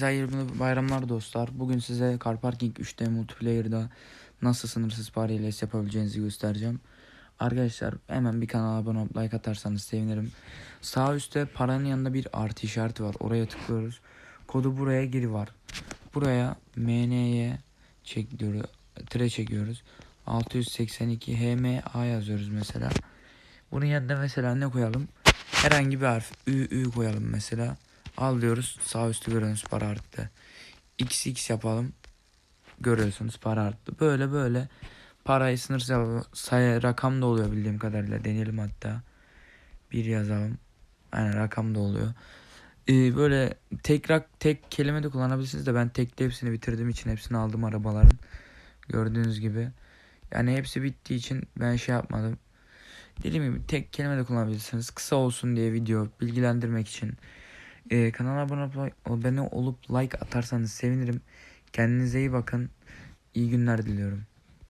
Hayırlı bayramlar dostlar. Bugün size Car Parking 3D Multiplayer'da nasıl sınırsız para ile yapabileceğinizi göstereceğim. Arkadaşlar hemen bir kanala abone olup like atarsanız sevinirim. Sağ üstte paranın yanında bir artı işareti var. Oraya tıklıyoruz. Kodu buraya gir var. Buraya MN'ye çek diyoruz. Tire çekiyoruz. 682 HMA yazıyoruz mesela. Bunun yanında mesela ne koyalım? Herhangi bir harf. Ü, Ü koyalım mesela. Al diyoruz. Sağ üstü görüyorsunuz para arttı. XX yapalım. Görüyorsunuz para arttı. Böyle böyle parayı sınırsız sayı rakam da oluyor bildiğim kadarıyla. Deneyelim hatta. Bir yazalım. Aynen rakam da oluyor. Ee, böyle tek rak, tek kelime de kullanabilirsiniz de ben tekte hepsini bitirdiğim için hepsini aldım arabaların. Gördüğünüz gibi. Yani hepsi bittiği için ben şey yapmadım. Dediğim gibi tek kelime de kullanabilirsiniz. Kısa olsun diye video bilgilendirmek için. Ee, kanala abone olup, abone olup like atarsanız sevinirim. Kendinize iyi bakın. İyi günler diliyorum.